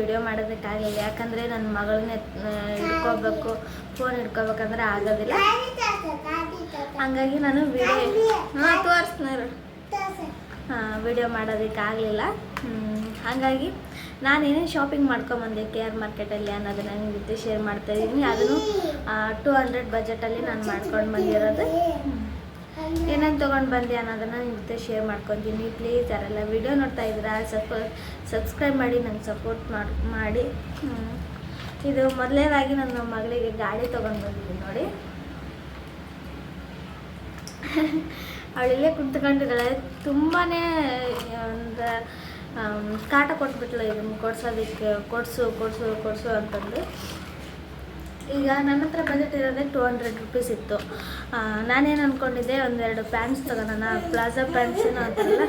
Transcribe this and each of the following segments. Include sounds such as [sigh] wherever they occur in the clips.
Video ಮಾಡೋದಕ್ಕಾಗಲಿಲ್ಲ ಯಾಕಂದರೆ ನನ್ನ ಮಗಳನ್ನ ಹಿಡ್ಕೋಬೇಕು ಫೋನ್ ಹಿಡ್ಕೋಬೇಕಂದ್ರೆ ಆಗೋದಿಲ್ಲ. ಹಂಗಾಗಿ ನಾನು ವಿಡಿಯೋ ಹಾಂ ತೋರಿಸ್ನಾರು ವಿಡಿಯೋ ಮಾಡೋದಕ್ಕಾಗಲಿಲ್ಲ ಹಾಗಾಗಿ ನಾನು ಏನೇನು ಶಾಪಿಂಗ್ ಮಾಡ್ಕೊಂಬಂದೆ ಕೆ ಆರ್ ಮಾರ್ಕೆಟಲ್ಲಿ ಅನ್ನೋದನ್ನ ನಿಮ್ಮ ಜೊತೆ ಶೇರ್ ಮಾಡ್ತಾ ಇದ್ದೀನಿ. ಅದನ್ನು ಟೂ ಹಂಡ್ರೆಡ್ ಬಜೆಟಲ್ಲಿ ನಾನು ಮಾಡ್ಕೊಂಡು ಬಂದಿರೋದು. ಏನೇನು ತೊಗೊಂಡು ಬಂದೆ ಅನ್ನೋದನ್ನ ನಿಮ್ಮ ಜೊತೆ ಶೇರ್ ಮಾಡ್ಕೊತೀನಿ. ಪ್ಲೀಸ್ ಯಾರೆಲ್ಲ ವಿಡಿಯೋ ನೋಡ್ತಾ ಇದ್ದೀರಾ ಸಪ್ ಸಬ್ಸ್ಕ್ರೈಬ್ ಮಾಡಿ, ನಂಗೆ ಸಪೋರ್ಟ್ ಮಾಡಿ ಮಾಡಿ. ಇದು ಮೊದಲನೇದಾಗಿ ನನ್ನ ಮಗಳಿಗೆ ಗಾಡಿ ತೊಗೊಂಡು ಬಂದಿದ್ದೀನಿ ನೋಡಿ. ಅವಳಿಲ್ಲೇ ಕುಂತ್ಕೊಂಡಿದ್ದಾಳೆ. ತುಂಬಾ ಒಂದು ಕಾಟ ಕೊಟ್ಬಿಟ್ಲು ಇದನ್ನು ಕೊಡ್ಸೋದಕ್ಕೆ ಕೊಡಿಸು ಕೊಡಿಸು ಕೊಡಿಸು ಅಂತಂದು. ಈಗ ನನ್ನ ಹತ್ರ ಬಜೆಟ್ ಇರೋದೇ ಟೂ ಹಂಡ್ರೆಡ್ ರುಪೀಸ್ ಇತ್ತು ನಾನೇನು ಅಂದ್ಕೊಂಡಿದ್ದೆ ಒಂದೆರಡು ಪ್ಯಾಂಟ್ಸ್ ತಗೋಣ ಪ್ಲಾಜಾ ಪ್ಯಾಂಟ್ಸ್ ಏನೋ ಅಂತಾರಲ್ಲ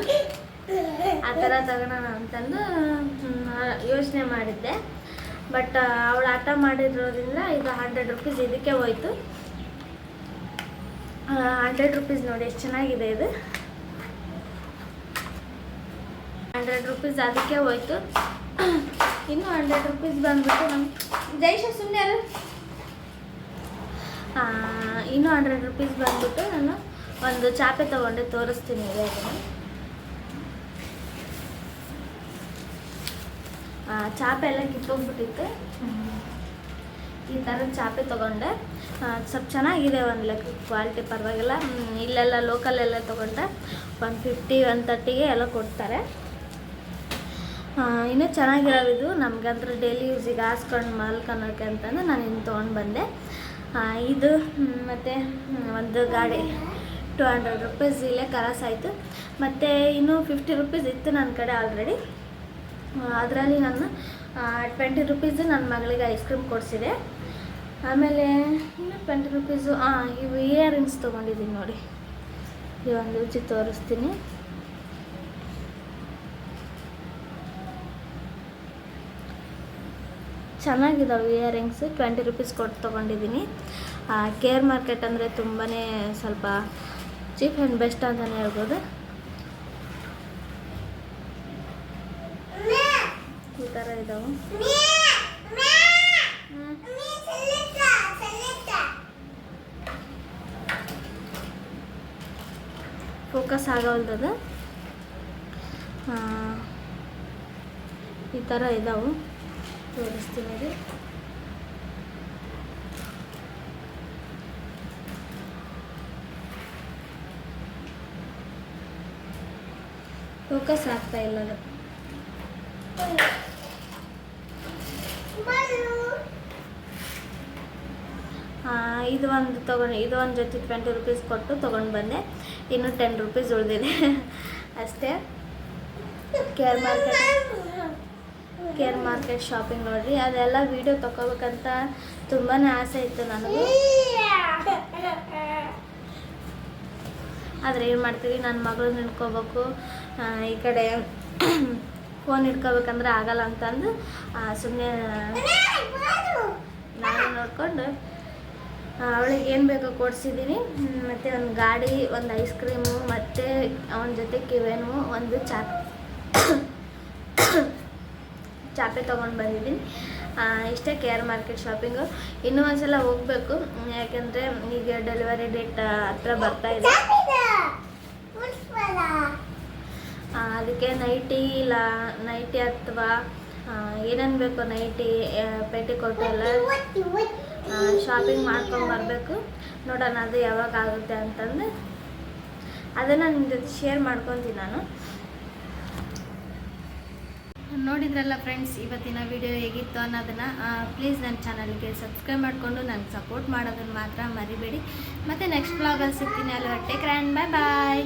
ಆ ಥರ ತಗೋಣ ಅಂತಂದು ಯೋಚನೆ ಮಾಡಿದ್ದೆ. ಬಟ್ ಅವಳು ಆಟ ಮಾಡಿರೋದ್ರಿಂದ ಈಗ ಹಂಡ್ರೆಡ್ ರುಪೀಸ್ ಇದಕ್ಕೆ ಹೋಯ್ತು. ಹಂಡ್ರೆಡ್ ರುಪೀಸ್ ನೋಡಿ, ಎಷ್ಟು ಚೆನ್ನಾಗಿದೆ ಇದು. ಹಂಡ್ರೆಡ್ ರುಪೀಸ್ ಅದಕ್ಕೆ ಹೋಯ್ತು. ಇನ್ನು ಹಂಡ್ರೆಡ್ ರುಪೀಸ್ ಬಂದ್ಬಿಟ್ಟು ನಮ್ಮ ಜೈಶ ಸುಮ್ಮನೆ ಇನ್ನು ಹಂಡ್ರೆಡ್ ರುಪೀಸ್ ಬಂದುಬಿಟ್ಟು ನಾನು ಒಂದು ಚಾಪೆ ತೊಗೊಂಡೆ, ತೋರಿಸ್ತೀನಿ ಇದೆ ಅದನ್ನು. ಚಾಪೆ ಎಲ್ಲ ಕಿತ್ತೋಗ್ಬಿಟ್ಟಿತ್ತು. ಈ ಥರ ಚಾಪೆ ತೊಗೊಂಡೆ. ಸ್ವಲ್ಪ ಚೆನ್ನಾಗಿದೆ, ಒಂದು ಲೆಕ್ಕ ಕ್ವಾಲಿಟಿ ಪರವಾಗಿಲ್ಲ. ಇಲ್ಲೆಲ್ಲ ಲೋಕಲೆಲ್ಲ ತೊಗೊಂಡೆ ಒನ್ ಫಿಫ್ಟಿ ಒನ್ ತರ್ಟಿಗೆ ಎಲ್ಲ ಕೊಡ್ತಾರೆ. ಇನ್ನೂ ಚೆನ್ನಾಗಿರೋದು ನಮ್ಗಂದ್ರೆ ಡೈಲಿ ಯೂಸಿಗೆ ಹಾಸ್ಕೊಂಡು ಮಲ್ಕೊಳಕ್ಕೆ ಅಂತಂದು ನಾನು ಇನ್ನು ತೊಗೊಂಡು ಬಂದೆ. ಇದು ಮತ್ತು ಒಂದು ಗಾಡಿ. ಟು ಹಂಡ್ರೆಡ್ ರುಪೀಸ್ ಇಲ್ಲೇ ಕರಾಸಾಯಿತು ಮತ್ತು ಇನ್ನೂ ಫಿಫ್ಟಿ ರುಪೀಸ್ ಇತ್ತು ನನ್ನ ಕಡೆ ಆಲ್ರೆಡಿ ಅದರಲ್ಲಿ ನಾನು ಟ್ವೆಂಟಿ ರುಪೀಸು ನನ್ನ ಮಗಳಿಗೆ ಐಸ್ ಕ್ರೀಮ್ ಕೊಡಿಸಿದೆ. ಆಮೇಲೆ ಇನ್ನು ಟ್ವೆಂಟಿ ರುಪೀಸು ಹಾಂ ಇವು ಇಯರಿಂಗ್ಸ್ ತೊಗೊಂಡಿದ್ದೀನಿ ನೋಡಿ. ಇವೊಂದು ಉಜ್ಜಿ ತೋರಿಸ್ತೀನಿ. ಚೆನ್ನಾಗಿದ್ದಾವೆ ಇಯರಿಂಗ್ಸ್ ಟ್ವೆಂಟಿ ರುಪೀಸ್ ಕೊಟ್ಟು ತೊಗೊಂಡಿದ್ದೀನಿ. ಕೇರ್ ಮಾರ್ಕೆಟ್ ಅಂದರೆ ತುಂಬಾ ಸ್ವಲ್ಪ ಚೀಪ್ ಆ್ಯಂಡ್ ಬೆಸ್ಟ್ ಅಂತಲೇ ಹೇಳ್ಬೋದು. ಈ ಥರ ಇದ್ದಾವೆ. ಫೋಕಸ್ ಆಗೋಲ್ದದು ಆ, ಈ ಥರ ಇದಾವೆ. ತೋರಿಸ್ತೀನಿ ರೀ ಫೋಕಸ್ ಆಗ್ತಾ ಇಲ್ಲ ಅದು. ಇದು ಒಂದು ತೊಗೊಂಡು, ಇದು ಒಂದು ಜೊತೆ ಟ್ವೆಂಟಿ ರುಪೀಸ್ ಕೊಟ್ಟು ತೊಗೊಂಡು ಬಂದೆ. ಇನ್ನು ಟೆನ್ ರುಪೀಸ್ ಉಳಿದಿದೆ. ಅಷ್ಟೇ. KR market KR market shopping ನೋಡ್ರಿ, ಅದೆಲ್ಲ ವೀಡಿಯೋ ತಗೋಬೇಕಂತ ತುಂಬಾ ಆಸೆ ಇತ್ತು ನನಗೂ. ಆದರೆ ಏನು ಮಾಡ್ತೀವಿ ನನ್ನ ಮಗಳು ನಿಂತ್ಕೋಬೇಕು. ಈ ಕಡೆ [coughs] ಫೋನ್ ಇಟ್ಕೋಬೇಕಂದ್ರೆ ಆಗಲ್ಲ ಅಂತಂದು ಸುಮ್ಮನೆ ನಾನು ನೋಡಿಕೊಂಡು ಅವಳಿಗೆ ಏನು ಬೇಕೋ ಕೊಡಿಸಿದ್ದೀನಿ ಮತ್ತು ಒಂದು ಗಾಡಿ, ಒಂದು ಐಸ್ ಕ್ರೀಮು ಮತ್ತು ಅವನ ಜೊತೆ ಕಿವೇನು, ಒಂದು ಚಾಪ್ ಚಾಪೆ ತೊಗೊಂಡು ಬಂದಿದ್ದೀನಿ. ಇಷ್ಟೇ ಕೆ ಆರ್ ಮಾರ್ಕೆಟ್ ಶಾಪಿಂಗು ಇನ್ನೂ ಒಂದ್ಸಲ ಹೋಗಬೇಕು. ಯಾಕೆಂದರೆ ಈಗ ಡೆಲಿವರಿ ಡೇಟ್ ಹತ್ರ ಬರ್ತಾ ಇದೆ. ಅದಕ್ಕೆ ನೈಟಿ ಇಲ್ಲ ನೈಟಿ ಅಥವಾ ಏನೇನು ಬೇಕು ನೈಟಿ ಪೇಟಿಕೋಟು ಎಲ್ಲ ಶಾಪಿಂಗ್ ಮಾಡ್ಕೊಂಡು ಬರಬೇಕು. ನೋಡೋಣ ಅದು ಯಾವಾಗ ಆಗುತ್ತೆ ಅಂತಂದು. ಅದನ್ನು ನಿಮ್ಮ ಜೊತೆ ಶೇರ್ ಮಾಡ್ಕೊತೀನಿ ನಾನು. ನೋಡಿದ್ರಲ್ಲ ಫ್ರೆಂಡ್ಸ್ ಇವತ್ತಿನ ವಿಡಿಯೋ ಹೇಗಿತ್ತು ಅನ್ನೋದನ್ನು ಪ್ಲೀಸ್ ನನ್ನ ಚಾನಲ್ಗೆ ಸಬ್ಸ್ಕ್ರೈಬ್ ಮಾಡಿಕೊಂಡು ನಂಗೆ ಸಪೋರ್ಟ್ ಮಾಡೋದನ್ನು ಮಾತ್ರ ಮರಿಬೇಡಿ. ಮತ್ತು ನೆಕ್ಸ್ಟ್ ಬ್ಲಾಗಲ್ಲಿ ಸಿಗ್ತೀನಿ ಅಲ್ಲಿ ಹೊಟ್ಟೆ ಕ್ರ್ಯಾಂಡ್ ಬಾಯ್ ಬಾಯ್